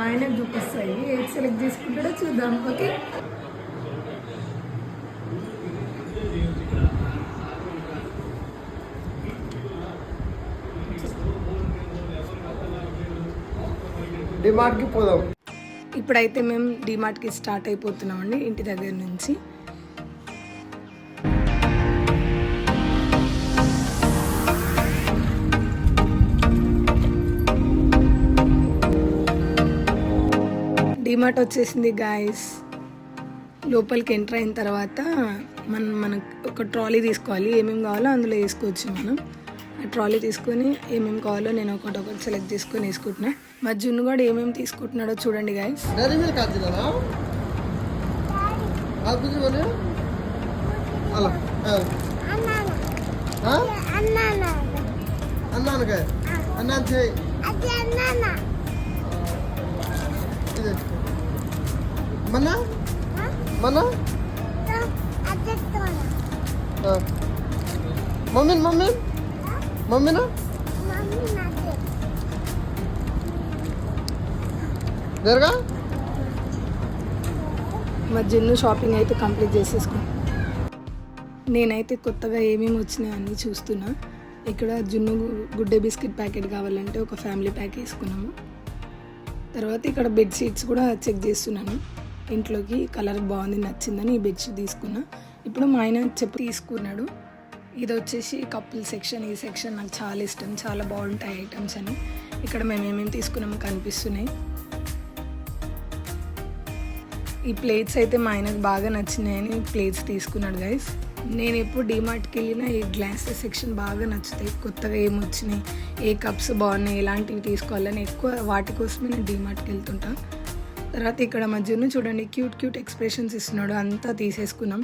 మా ఆయనకు చూపిస్తాయి. ఏది సెలెక్ట్ చేసుకుంటాడో చూద్దాం. ఓకే? డిమార్ట్కి పోదాం. ఇప్పుడైతే మేము డిమార్ట్కి స్టార్ట్ అయిపోతున్నామండి ఇంటి దగ్గర నుంచి. డిమార్ట్ వచ్చేసింది గాయస్ లోపలికి ఎంటర్ అయిన తర్వాత మనం మనకు ఒక ట్రాలీ తీసుకోవాలి. ఏమేమి కావాలో అందులో వేసుకోవచ్చు మనం. ఆ ట్రాలీ తీసుకొని ఏమేమి కావాలో నేను ఒకటి ఒకటి సెలెక్ట్ చేసుకొని వేసుకుంటున్నా. మా జున్ను కూడా ఏమేమి తీసుకుంటున్నాడో చూడండి గాయస్ అన్నాను చేయి. ఇది మన? మన? Mummy mummy? మమ్మీనా జరగా మా జిన్ను షాపింగ్ అయితే కంప్లీట్ చేసేసుకో. నేనైతే కొత్తగా ఏమేమి వచ్చినాయి అన్నీ చూస్తున్నా. ఇక్కడ జున్ను గు- గుడ్డే బిస్కెట్ ప్యాకెట్ కావాలంటే ఒక ఫ్యామిలీ ప్యాక్ వేసుకున్నాము. తర్వాత ఇక్కడ బెడ్ షీట్స్ కూడా చెక్ చేస్తున్నాను. ఇంట్లోకి కలర్ బాగుంది నచ్చిందని ఈ బెడ్షీట్ తీసుకున్నా. ఇప్పుడు మా ఆయన చెప్పి తీసుకున్నాడు. ఇది వచ్చేసి కపుల్ సెక్షన్. ఈ సెక్షన్ నాకు చాలా ఇష్టం. చాలా బాగుంటాయి ఐటమ్స్ అని. ఇక్కడ మేము ఏమేమి తీసుకున్నాము కనిపిస్తున్నాయి. ఈ ప్లేట్స్ అయితే మా ఆయనకు బాగా నచ్చినాయని ప్లేట్స్ తీసుకున్నాడు గైస్ నేను ఎప్పుడు డిమార్ట్కి వెళ్ళినా ఈ గ్లాసెస్ సెక్షన్ బాగా నచ్చుతాయి. కొత్తగా ఏం వచ్చినాయి ఏ కప్స్ బాగున్నాయి ఎలాంటివి తీసుకోవాలని ఎక్కువ వాటి కోసమే నేను డిమార్ట్కి వెళ్తుంటాను తర్వాత ఇక్కడ మధ్యను చూడండి క్యూట్ క్యూట్ ఎక్స్ప్రెషన్స్ ఇస్తున్నాడు అంతా తీసేసుకున్నాం.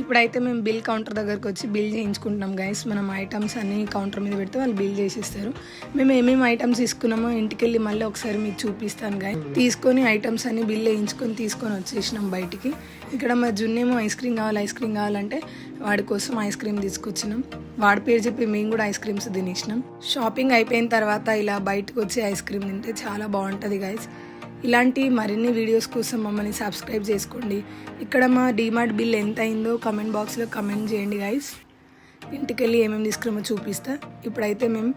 ఇప్పుడైతే మేము బిల్ కౌంటర్ దగ్గరకు వచ్చి బిల్ చేయించుకుంటున్నాం గైస్ మనం ఐటమ్స్ అన్ని కౌంటర్ మీద పెడితే వాళ్ళు బిల్ చేసిస్తారు. మేము ఏమేమి ఐటమ్స్ తీసుకున్నామో ఇంటికి వెళ్ళి మళ్ళీ ఒకసారి మీకు చూపిస్తాను గాయ తీసుకొని ఐటమ్స్ అన్ని బిల్ వేయించుకొని తీసుకొని వచ్చేసినాం బయటికి. ఇక్కడ మా జున్నేమో ఐస్ క్రీమ్ కావాలి ఐస్ క్రీమ్ కావాలంటే వాడి కోసం ఐస్ క్రీమ్ తీసుకొచ్చినాం. వాడి పేరు చెప్పి మేము కూడా ఐస్ క్రీమ్స్ తినేసినాం. షాపింగ్ అయిపోయిన తర్వాత ఇలా బయటకు వచ్చి ఐస్ క్రీమ్ తింటే చాలా బాగుంటుంది గైస్ ఇలాంటి మరిన్ని వీడియోస్ కోసం మమ్మల్ని సబ్స్క్రైబ్ చేసుకోండి. ఇక్కడ మా డీమార్ట్ బిల్ ఎంత అయిందో కమెంట్ బాక్స్లో కమెంట్ చేయండి గైస్ ఇంటికి వెళ్ళి ఏమేమి తీసుకురామో చూపిస్తా. ఇప్పుడైతే మేము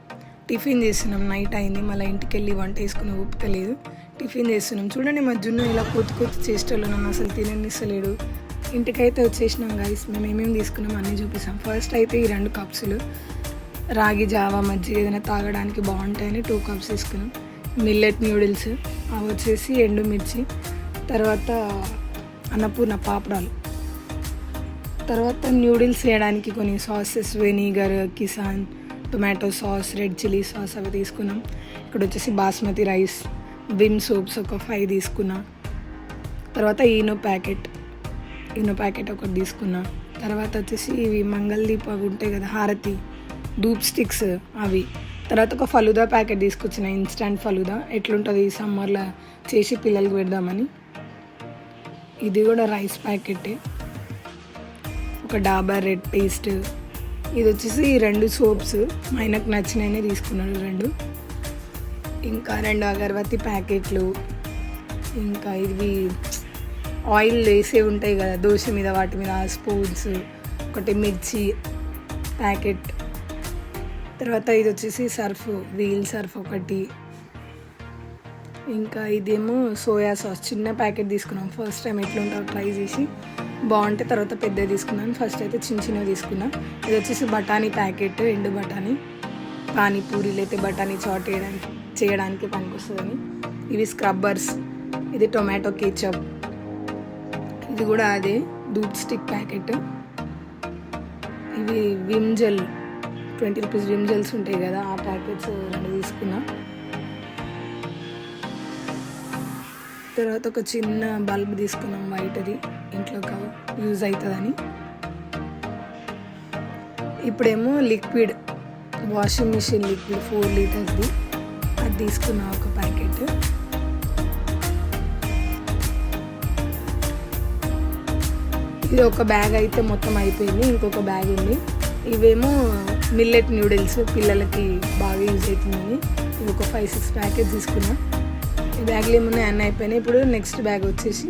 టిఫిన్ చేస్తున్నాం. నైట్ అయింది. మళ్ళీ ఇంటికి వెళ్ళి వంట వేసుకునే ఓపిక లేదు. టిఫిన్ చేస్తున్నాం. చూడండి మా జున్ను ఇలా కొత్త కొత్త చేష్టలు నన్ను అసలు తిననిస్తలేడు. ఇంటికైతే వచ్చేసినాం గైస్ మేము ఏమేమి తీసుకున్నాం అన్నీ చూపిస్తాం. ఫస్ట్ అయితే ఈ రెండు కప్సులు రాగి జావా మజ్జిగ ఏదైనా తాగడానికి బాగుంటాయని టూ కప్స్ తీసుకున్నాం. మిల్లెట్ న్యూడిల్స్ అవి వచ్చేసి ఎండుమిర్చి తర్వాత అన్నపూర్ణ పాపడాలు. తర్వాత న్యూడిల్స్ వేయడానికి కొన్ని sauces vinegar Kissan tomato sauce red chilli sauce అవి తీసుకున్నాం. ఇక్కడ వచ్చేసి బాస్మతి రైస్ విమ్ సోప్స్ ఒక ఫైవ్ తీసుకున్నా. తర్వాత ఈనో ప్యాకెట్ ఈనో ప్యాకెట్ ఒకటి తీసుకున్నా. తర్వాత వచ్చేసి ఇవి మంగళదీప ఉంటాయి కదా హారతి ధూప్ స్టిక్స్ అవి. తర్వాత ఒక ఫలుదా ప్యాకెట్ తీసుకొచ్చిన ఇన్స్టంట్ ఫలుదా. ఎట్లుంటుంది ఈ సమ్మర్లో చేసి పిల్లలకి పెడదామని. ఇది కూడా రైస్ ప్యాకెటే ఒక డాబర్ రెడ్ పేస్ట్ ఇది వచ్చేసి ఈ రెండు సోప్స్ మా ఆయనకు నచ్చినవి తీసుకున్నాడు రెండు. ఇంకా రెండు అగరబత్తి ప్యాకెట్లు. ఇంకా ఇవి ఆయిల్ వేసే ఉంటాయి కదా దోశ మీద వాటి మీద స్పూన్స్ ఒకటి మిర్చి ప్యాకెట్. తర్వాత ఇది వచ్చేసి సర్ఫ్ వీల్ సర్ఫ్ ఒకటి. ఇంకా ఇదేమో సోయా సాస్ చిన్న ప్యాకెట్ తీసుకున్నాం. ఫస్ట్ టైం ఎట్లా ఉంటుందో ట్రై చేసి బాగుంటే తర్వాత పెద్దది తీసుకున్నాను. ఫస్ట్ అయితే చిన్న చిన్నవి తీసుకున్నాం. ఇది వచ్చేసి బఠానీ ప్యాకెట్ ఎండు బఠానీ. పానీపూరీలు అయితే బఠానీ చాట్ చేయడానికి చేయడానికి పనికొస్తుందని. ఇవి స్క్రబ్బర్స్ ఇది టొమాటో కేచప్. ఇది కూడా అదే దూత్ స్టిక్ ప్యాకెట్. ఇవి Vim gel. Twenty rupees Vim gels ఉంటాయి కదా ఆ ప్యాకెట్స్ రెండు తీసుకున్నా. తర్వాత ఒక చిన్న బల్బ్ తీసుకున్నాం వైట్ది ఇంట్లో యూజ్ అవుతుందని ఇప్పుడేమో liquid washing machine liquid four లీటర్స్ది అది తీసుకున్నా ఒక ప్యాకెట్ ఇది ఒక బ్యాగ్ అయితే మొత్తం అయిపోయింది ఇంకొక బ్యాగ్ ఉంది. ఇవేమో మిల్లెట్ నూడిల్స్ పిల్లలకి బాగా యూజ్ అవుతుంది. ఇవి ఒక ఫైవ్ సిక్స్ ప్యాకెట్స్ తీసుకున్నా. ఈ బ్యాగ్లు ఏమున్నాయి? అన్నీ అయిపోయినాయి. ఇప్పుడు నెక్స్ట్ బ్యాగ్ వచ్చేసి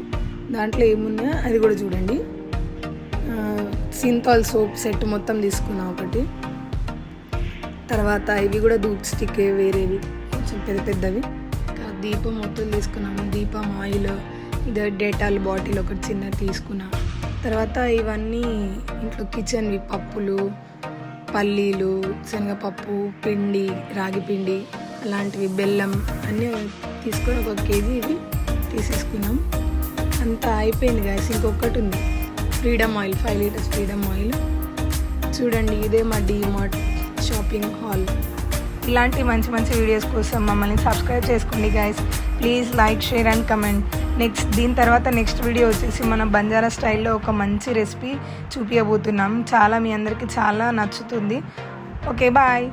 దాంట్లో ఏమున్నాయో అది కూడా చూడండి. సింతాల్ సోప్ సెట్ మొత్తం తీసుకున్నా ఒకటి. తర్వాత ఇవి కూడా దూప్ స్టిక్ వేరేవి. కొంచెం పెద్ద పెద్దవి. దీపం మొత్తం తీసుకున్నాము దీపం ఆయిల్ ఇది డేటాల్ బాటిల్ ఒకటి చిన్నది తీసుకున్నా. తర్వాత ఇవన్నీ ఇంట్లో కిచెన్వి పప్పులు పల్లీలు శనగపప్పు పిండి రాగి పిండి అలాంటివి బెల్లం అన్నీ తీసుకొని ఒక కేజీ ఇవి తీసేసుకున్నాం. అంతా అయిపోయింది గాయస్ ఇంకొకటి ఉంది. Freedom oil five litres Freedom oil. చూడండి ఇదే మా డీమార్ట్ షాపింగ్ హాల్ ఇలాంటి మంచి మంచి వీడియోస్ కోసం మమ్మల్ని సబ్స్క్రైబ్ చేసుకోండి guys please like share and comment next దీని తర్వాత నెక్స్ట్ వీడియో వచ్చేసి మన బంజారా స్టైల్లో ఒక మంచి రెసిపీ చూపించబోతున్నాం చాలా మీ అందరికీ చాలా నచ్చుతుంది. Okay bye